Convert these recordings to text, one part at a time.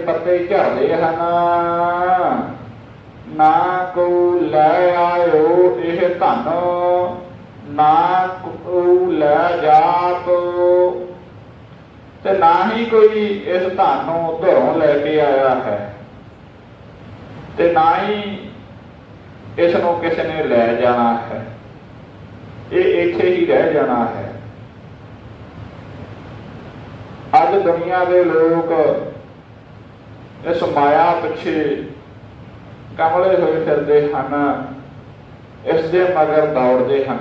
ਪੱਤੇ ਝੜਦੇ ਹਨ। ਨਾ ਕੋ ਲੈ ਆਇਓ ਇਹ ਧਨ, ਨਾ ਕੋ ਲੈ ਜਾਪ ਤੇ ਨਾ ਹੀ ਕੋਈ ਇਸ ਧਨ ਨੂੰ ਧਰੋਂ ਲੈ ਕੇ ਆਇਆ ਹੈ। ਤੇ ਨਾ ਹੀ ਇਸ ਨੂੰ ਕਿਸੇ ਨੇ ਲੈ ਜਾਣਾ ਹੈ। ਇਹ ਇੱਥੇ ਹੀ ਰਹਿ ਜਾਣਾ ਹੈ। ਅੱਜ ਦੁਨੀਆ ਦੇ ਲੋਕ ਇਸ ਮਾਇਆ ਪਿੱਛੇ ਕਮਲੇ ਹੋਏ ਫਿਰਦੇ ਹਨ, ਇਸ ਦੇ ਮਗਰ ਦੌੜਦੇ ਹਨ।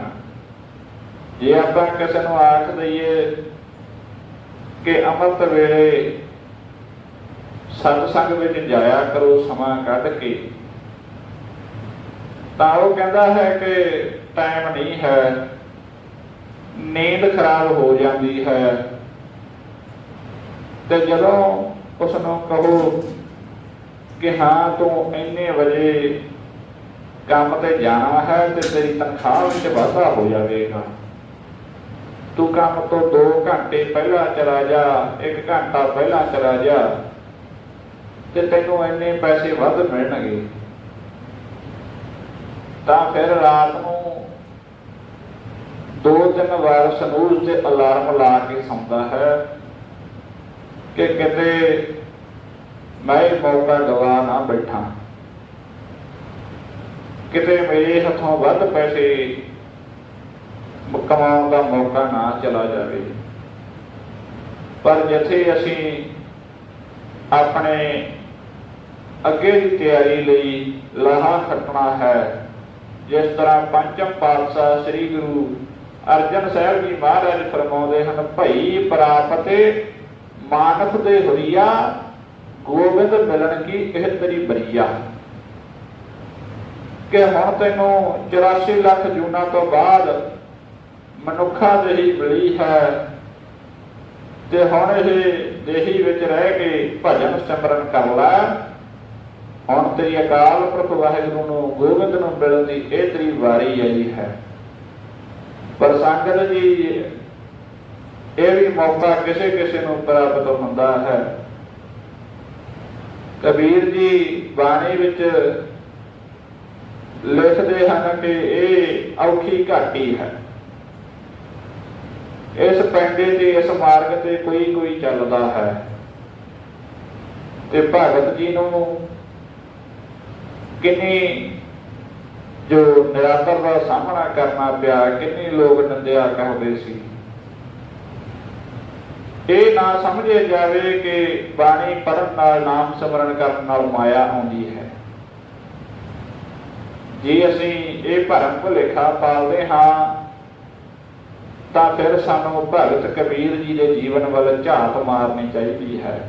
ਜੇ ਆਪਾਂ ਕਿਸੇ ਨੂੰ ਆਖ ਦਈਏ ਕਿ ਅੰਮ੍ਰਿਤ ਵੇਲੇ ਸਤਸੰਗ ਵਿੱਚ ਜਾਇਆ ਕਰੋ ਸਮਾਂ ਕੱਢ ਕੇ, ਤਾਂ ਉਹ ਕਹਿੰਦਾ ਹੈ ਕਿ ਟਾਈਮ ਨਹੀਂ ਹੈ, ਨੀਂਦ ਖਰਾਬ ਹੋ ਜਾਂਦੀ ਹੈ। ਤੇ ਜਦੋਂ ਉਸ ਨੂੰ ਕਹੋ ਕਿ ਹਾਂ, ਤੂੰ ਇੰਨੇ ਵਜੇ ਕੰਮ ਤੇ ਜਾਣਾ ਹੈ ਤੇ ਤੇਰੀ ਤਨਖਾਹ ਵਿੱਚ ਵਾਧਾ ਹੋ ਜਾਵੇਗਾ। ਤੂੰ ਕੰਮ ਤੋਂ 2 ਘੰਟੇ ਪਹਿਲਾਂ ਚਲਾ ਜਾ 1 ਘੰਟਾ ਪਹਿਲਾਂ ਚਲਾ ਜਾ, ਤੇ ਤੈਨੂੰ ਇੰਨੇ ਪੈਸੇ ਵੱਧ ਮਿਲਣਗੇ। ਤਾਂ ਫਿਰ ਰਾਤ ਨੂੰ ਦੋ ਤਿੰਨ ਵਾਰ ਸਨੂਜ ਤੇ ਅਲਾਰਮ ਲਾ ਕੇ ਸੌਂਦਾ ਹੈ ਕਿ ਕਿਤੇ ਮੈਂ ਇਹ ਮੌਕਾ ਗਵਾ ਨਾ ਬੈਠਾ। ਕਿਤੇ ਮੇਰੇ ਹੱਥੋਂ ਵੱਧ ਪੈਸੇ ਕਮਾਉਣ ਦਾ ਮੌਕਾ ਨਾ ਚਲਾ ਜਾਵੇ। ਪਰ ਜਿੱਥੇ ਅਸੀਂ ਆਪਣੇ ਅੱਗੇ ਦੀ ਤਿਆਰੀ ਲਈ ਲਾਹਾ ਖੱਟਣਾ ਹੈ, ਜਿਸ ਤਰ੍ਹਾਂ ਪੰਚਮ ਪਾਤਸ਼ਾਹ ਸ੍ਰੀ ਗੁਰੂ ਅਰਜਨ ਸਾਹਿਬ ਜੀ ਮਹਾਰਾਜ ਫਰਮਾਉਂਦੇ ਹਨ, ਭਈ ਪ੍ਰਾਪਤੇ ਮਾਨਸ ਦੇ ਹੁਰੀਆ ਗੋਬਿੰਦ ਮਿਲਣ ਕੀ ਇਹ ਤੇਰੀ ਬਰੀਆ? ਕਿ ਹੁਣ ਤੈਨੂੰ 84 ਲੱਖ ਜੂਨਾ ਤੋਂ ਬਾਅਦ ਮਨੁੱਖਾ ਦੇਹੀ ਮਿਲੀ ਹੈ ਤੇ ਹੁਣ ਇਹ ਦੇਹੀ ਵਿੱਚ ਰਹਿ ਕੇ ਭਜਨ ਸਿਮਰਨ ਕਰ ਲੈ। ਹੁਣ ਤੇਰੀ ਅਕਾਲ ਪੁਰਖ ਵਾਹਿਗੁਰੂ ਨੂੰ ਗੋਬਿੰਦ ਨੂੰ ਮਿਲਣ ਦੀ ਇਹ ਤੇਰੀ ਵਾਰੀ ਆਈ ਹੈ। ਪਰ ਸੰਗਤ ਜੀ, ਇਹ ਵੀ ਮੌਕਾ ਕਿਸੇ ਕਿਸੇ ਨੂੰ ਪ੍ਰਾਪਤ ਹੁੰਦਾ ਹੈ। ਕਬੀਰ ਜੀ ਬਾਣੀ ਵਿੱਚ ਲਿਖਦੇ ਹਨ ਕਿ ਇਹ ਔਖੀ ਘਾਟੀ ਹੈ। ਇਸ ਪੈਂਡੇ ਤੇ, ਇਸ ਮਾਰਗ ਤੇ ਕੋਈ ਕੋਈ ਚੱਲਦਾ ਹੈ। ਤੇ ਭਗਤ ਜੀ ਨੂੰ ਕਿੰਨੀ ਜੋ ਨਿਰਾਦਰ ਦਾ ਸਾਹਮਣਾ ਕਰਨਾ ਪਿਆ, ਕਿੰਨੀ ਲੋਕ ਨਿੰਦਿਆ ਕਰਦੇ ਸੀ। ਇਹ ਨਾ ਸਮਝਿਆ ਜਾਵੇ ਕਿ ਬਾਣੀ ਪੜਨ ਨਾਲ, ਨਾਮ ਸਿਮਰਨ ਕਰਨ ਨਾਲ ਮਾਇਆ ਆਉਂਦੀ ਹੈ। ਜੇ ਅਸੀਂ ਇਹ ਭਰਮ ਭੁਲੇਖਾ ਪਾਲਦੇ ਹਾਂ, ਤਾਂ ਫਿਰ ਸਾਨੂੰ ਭਗਤ ਕਬੀਰ ਜੀ ਦੇ ਜੀਵਨ ਵੱਲ ਝਾਤ ਮਾਰਨੀ ਚਾਹੀਦੀ ਹੈ।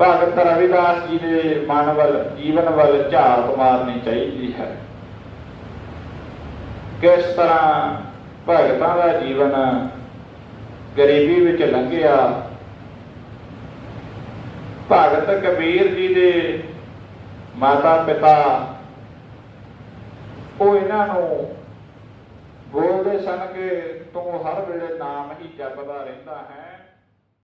ਭਗਤ ਰਵਿਦਾਸ ਜੀ ਦੇ ਮਨ ਵੱਲ, ਜੀਵਨ ਵੱਲ ਝਾਤ ਮਾਰਨੀ ਚਾਹੀਦੀ ਹੈ। ਕਿਸ ਤਰ੍ਹਾਂ ਭਗਤਾਂ ਦਾ ਜੀਵਨ ਗਰੀਬੀ ਵਿੱਚ ਲੰਘਿਆ। ਭਗਤ ਕਬੀਰ ਜੀ ਦੇ ਮਾਤਾ ਪਿਤਾ ਉਹ ਇਹਨਾਂ ਨੂੰ ਬੋਲਦੇ ਸਨ ਕਿ ਤੂੰ ਹਰ ਵੇਲੇ ਨਾਮ ਹੀ ਜਪਦਾ ਰਹਿੰਦਾ ਹੈ।